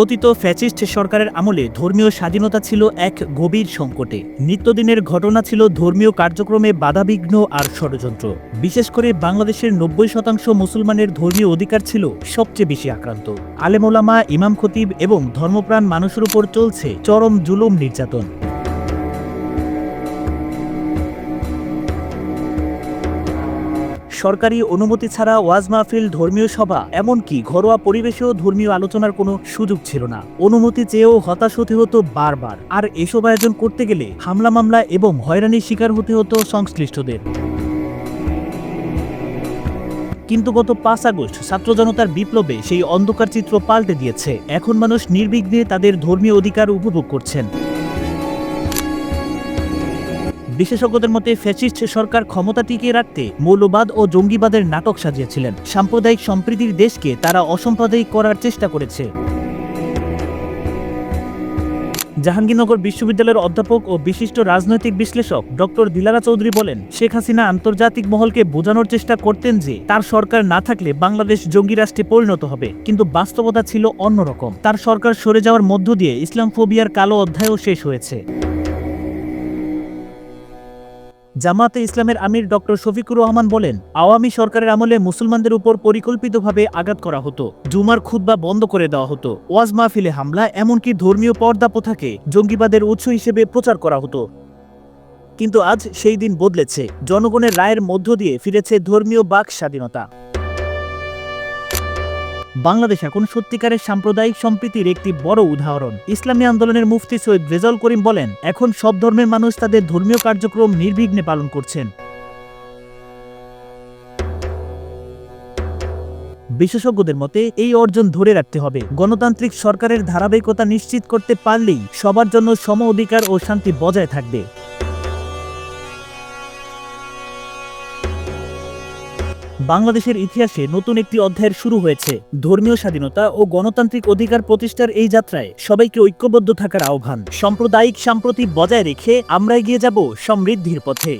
পতিত ফ্যাসিস্ট সরকারের আমলে ধর্মীয় স্বাধীনতা ছিল এক গভীর সংকটে। নিত্যদিনের ঘটনা ছিল ধর্মীয় কার্যক্রমে বাধাবিঘ্ন আর ষড়যন্ত্র। বিশেষ করে বাংলাদেশের নব্বই শতাংশ মুসলমানের ধর্মীয় অধিকার ছিল সবচেয়ে বেশি আক্রান্ত। আলেমোলামা ইমাম খতিব এবং ধর্মপ্রাণ মানুষের উপর চলছে চরম জুলুম নির্যাতন। সরকারি অনুমতি ছাড়া ওয়াজ মাহফিল, ধর্মীয় সভা, এমনকি ঘরোয়া পরিবেশেও ধর্মীয় আলোচনার কোনো সুযোগ ছিল না। অনুমতি চেয়েও হতাশ হতে হতো বারবার। আর এসব আয়োজন করতে গেলে হামলা, মামলা এবং হয়রানির শিকার হতে হতো সংশ্লিষ্টদের। কিন্তু গত পাঁচ আগস্ট ছাত্র জনতার বিপ্লবে সেই অন্ধকার চিত্র পাল্টে দিয়েছে। এখন মানুষ নির্বিঘ্নে তাদের ধর্মীয় অধিকার উপভোগ করছেন। বিশেষজ্ঞদের মতে ফ্যাসিস্ট সরকার ক্ষমতা টিকিয়ে রাখতে মৌলবাদ ও জঙ্গিবাদের নাটক সাজিয়েছিলেন। সাম্প্রদায়িক সম্প্রীতির দেশকে তারা অসাম্প্রদায়িক করার চেষ্টা করেছে। জাহাঙ্গীরনগর বিশ্ববিদ্যালয়ের অধ্যাপক ও বিশিষ্ট রাজনৈতিক বিশ্লেষক ডক্টর দিলারা চৌধুরী বলেন, শেখ হাসিনা আন্তর্জাতিক মহলকে বোঝানোর চেষ্টা করতেন যে তার সরকার না থাকলে বাংলাদেশ জঙ্গি রাষ্ট্রে পরিণত হবে। কিন্তু বাস্তবতা ছিল অন্যরকম। তার সরকার সরে যাওয়ার মধ্য দিয়ে ইসলাম ফোবিয়ার কালো অধ্যায়ও শেষ হয়েছে। জামাতে ইসলামের আমির ডক্টর শফিকুর রহমান বলেন, আওয়ামী সরকারের আমলে মুসলমানদের উপর পরিকল্পিতভাবে আঘাত করা হতো, জুমার খুদ্া বন্ধ করে দেওয়া হতো, ওয়াজ মাহফিলে হামলা এমনকি ধর্মীয় পর্দা প্রথাকে জঙ্গিবাদের উৎস হিসেবে প্রচার করা হতো। কিন্তু আজ সেই দিন বদলেছে, জনগণের রায়ের মধ্য দিয়ে ফিরেছে ধর্মীয় বাক স্বাধীনতা। বাংলাদেশ এখন সত্যিকারের সাম্প্রদায়িক সম্প্রীতির একটি বড় উদাহরণ। ইসলামী আন্দোলনের মুফতি সৈয়দ রেজাউল করিম বলেন, এখন সব ধর্মের মানুষ তাদের ধর্মীয় কার্যক্রম নির্বিঘ্নে পালন করছেন। বিশেষজ্ঞদের মতে, এই অর্জন ধরে রাখতে হবে। গণতান্ত্রিক সরকারের ধারাবাহিকতা নিশ্চিত করতে পারলেই সবার জন্য সম অধিকার ও শান্তি বজায় থাকবে। বাংলাদেশের ইতিহাসে নতুন একটি অধ্যায়ের শুরু হয়েছে। ধর্মীয় স্বাধীনতা ও গণতান্ত্রিক অধিকার প্রতিষ্ঠার এই যাত্রায় সবাইকে ঐক্যবদ্ধ থাকার আহ্বান। সাম্প্রদায়িক সাম্প্রতিক বজায় রেখে আমরা এগিয়ে যাব সমৃদ্ধির পথে।